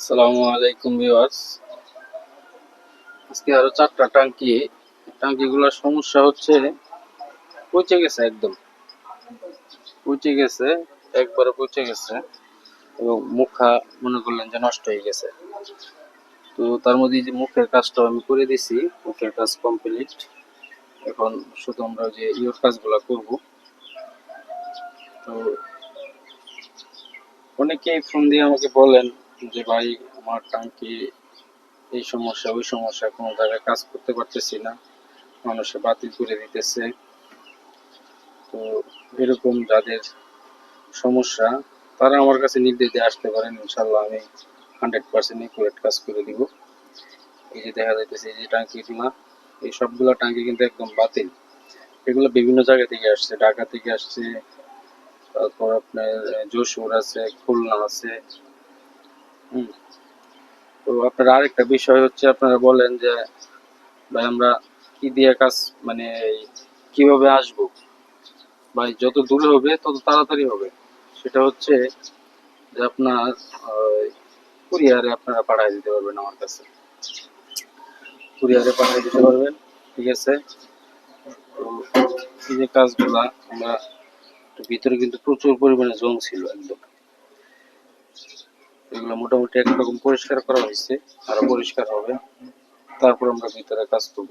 আসসালামু আলাইকুম ভিউয়ার্স। আজকে আরও চারটা সমস্যা হচ্ছে গেছে একদম। গেছে, একবারে গেছে। এবং মুখা মনে করলেন যে নষ্ট হয়ে গেছে। তো তার মধ্যে যে মুখের কাজটা আমি করে দিছি, মুখের কাজ কমপ্লিট। এখন শুধু আমরা যে ইয়োর কাজগুলো করব। তো অনেকেই ফোন দিয়ে আমাকে বলেন যে, ভাই আমার টাঙ্কি এই সমস্যা, ওই সমস্যা, কোনো জায়গায় কাজ করতে পারতেছি না। মানুষে বাতিল করে দিতেছে। তো এরকম যাদের সমস্যা, তারা আমার কাছে নির্দেশ দিয়ে আসতে পারেন। ইনশাল্লাহ আমি হান্ড্রেড পার্সেন্ট একুরেট কাজ করে দিব। এই যে দেখা যাইতেছে, এই যে টাঙ্কিগুলা এই সবগুলা টাঙ্কি কিন্তু একদম বাতিল। এগুলো বিভিন্ন জায়গা থেকে আসছে। ঢাকা থেকে আসছে, তারপর আপনার যশোর আছে, খুলনা আছে। তো আপনার আরেকটা বিষয় হচ্ছে, আপনারা বলেন যে, ভাই, আমরা কি দিয়ে কাজ মানে কীভাবে আসব? ভাই, যত দূরে হবে, তত তাড়াতাড়ি হবে। সেটা হচ্ছে যে আপনার কুরিয়ারে আপনারা পাঠিয়ে দিতে পারবেন আমার কাছে। কুরিয়ারে পাঠিয়ে দিতে পারবেন, ঠিক আছে? তো এই যে কাজগুলা, আমরা ভিতরে কিন্তু প্রচুর পরিমাণে জং ছিল একদম। এগুলো মোটামুটি একরকম পরিষ্কার করা হয়েছে, আরও পরিষ্কার হবে। তারপর আমরা ভিতরে কাজ করব।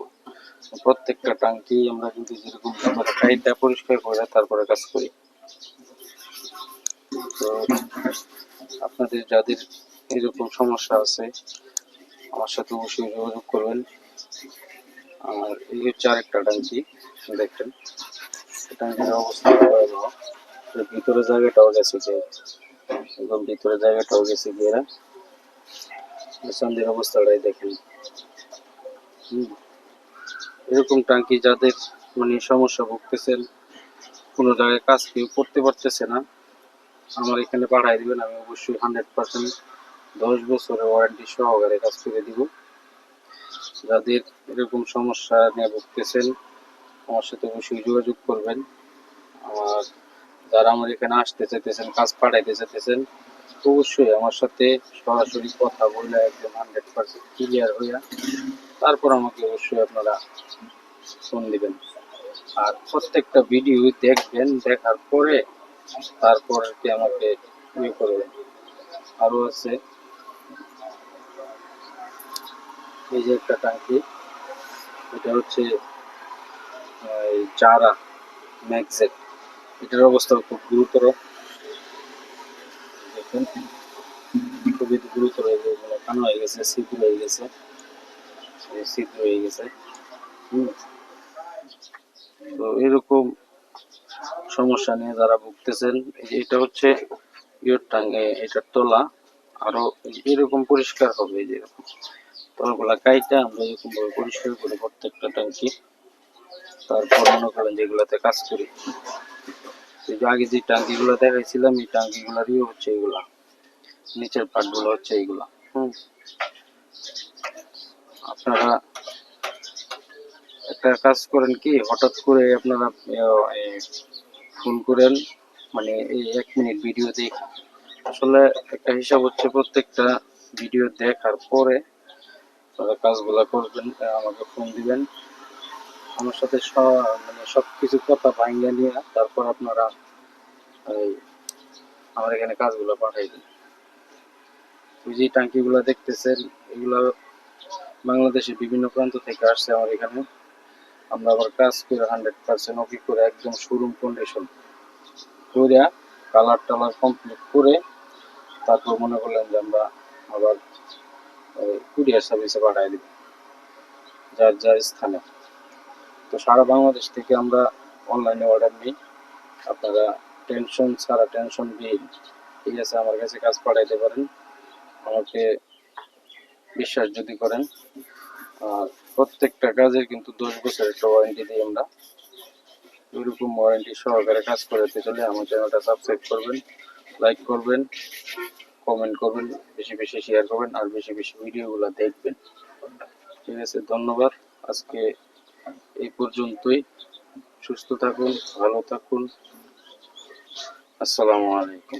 প্রত্যেকটা টাঙ্কি আমরা কিন্তু যেরকম টাইটটা পরিষ্কার করে তারপরে কাজ করি। তো আপনাদের যাদের এরকম সমস্যা আছে, আমার সাথে অবশ্যই যোগাযোগ করবেন। আর এই হচ্ছে আরেকটা টাঙ্কি দেখেন। টাঙ্কির অবস্থা ভিতরে জায়গাটাও গেছে যে একদম ভিতরে জায়গাটাও গেছে ঘেরা সন্ধ্যের অবস্থাটাই দেখেন। এরকম টাঙ্কি যাদের মানে সমস্যা ভুগতেছেন, কোনো জায়গায় কাজ কেউ করতে পারতেছে না, আমার এখানে পাঠাই দিবেন, আমি অবশ্যই হান্ড্রেড পার্সেন্ট দশ বছরের ওয়ারেন্টি সহকারে কাজ করে দিব। যাদের এরকম সমস্যা নিয়ে ভুগতেছেন, আমার সাথে অবশ্যই যোগাযোগ করবেন। আর যারা আমার এখানে আসতে চাইতেছেন, কাজ পাঠাইতে চাইতেছেন, অবশ্যই আমার সাথে সরাসরি কথা বলে একদম হান্ড্রেড পার্সেন্ট ক্লিয়ার হইয়া তারপর আমাকে অবশ্যই আপনারা ফোন দিবেন। আর প্রত্যেকটা ভিডিও দেখবেন, দেখার পরে তারপর কি আমাকে ইয়ে করবেন। আরও আছে। এই যে একটা টাঙ্কি, এটা হচ্ছে চারা ম্যাক্সেট এটার অবস্থা খুব গুরুতর। দেখুন, খুবই গুরুতর হয়ে হয়ে গেছে, ছিদ্র হয়ে গেছে। ছিদ্র হয়ে গেছে। তো এরকম সমস্যা নিয়ে যারা ভুগতেছেন এটা হচ্ছে ইয়োর টাঙ্গে এটার তোলা, আরও এরকম পরিষ্কার হবে, এই যে তলগুলা কাইটা আমরা এরকম ভাবে পরিষ্কার করে প্রত্যেকটা ট্যাঙ্কি, তারপর মনে করেন যেগুলাতে কাজ করি। আগে যে টাঙ্কি গুলো দেখাইছিলাম এই টাঙ্কি গুলারই হচ্ছে এগুলা। নিচের পার্টগুলো হচ্ছে এইগুলা হুম। আপনারা একটা কাজ করেন কি হঠাৎ করে আপনারা ফোন করেন মানে এই এক মিনিট ভিডিও দেখ। আসলে একটা হিসাব হচ্ছে প্রত্যেকটা ভিডিও দেখার পরে আপনারা কাজগুলা করবেন আমাকে ফোন দিবেন। আমার সাথে মানে সবকিছু কথা ভাঙ্গা নিয়ে তারপর আপনারা এই আমার এখানে কাজগুলো পাঠাই দিন। ওই যে টাঙ্কিগুলো দেখতেছেন, এগুলো বাংলাদেশের বিভিন্ন প্রান্ত থেকে আসছে আমার এখানে। আমরা আবার কাজ করে হান্ড্রেড পার্সেন্ট ওকে করে একদম শোরুম কন্ডিশন করে কালার টালার কমপ্লিট করে তারপর মনে করলেন যে আমরা আবার কুরিয়ার সার্ভিসে পাঠিয়ে দিব, যার যার স্থানে। তো সারা বাংলাদেশ থেকে আমরা অনলাইনে অর্ডার নিই। আপনারা টেনশন ছাড়া টেনশন বিহীন ঠিক আছে, আমার কাছে কাজ পাঠাইতে পারেন। আমাকে বিশ্বাস যদি করেন। আর প্রত্যেকটা কাজের কিন্তু দশ বছরের একটা ওয়ারেন্টি দিই আমরা। এরকম ওয়ারেন্টি সহকারে কাজ করাতে চলে আমার চ্যানেলটা সাবস্ক্রাইব করবেন লাইক করবেন কমেন্ট করবেন, বেশি বেশি শেয়ার করবেন, আর বেশি বেশি ভিডিওগুলো দেখবেন। ঠিক আছে, ধন্যবাদ। আজকে এই পর্যন্তই। সুস্থ থাকুন ভালো থাকুন। আসসালামু আলাইকুম।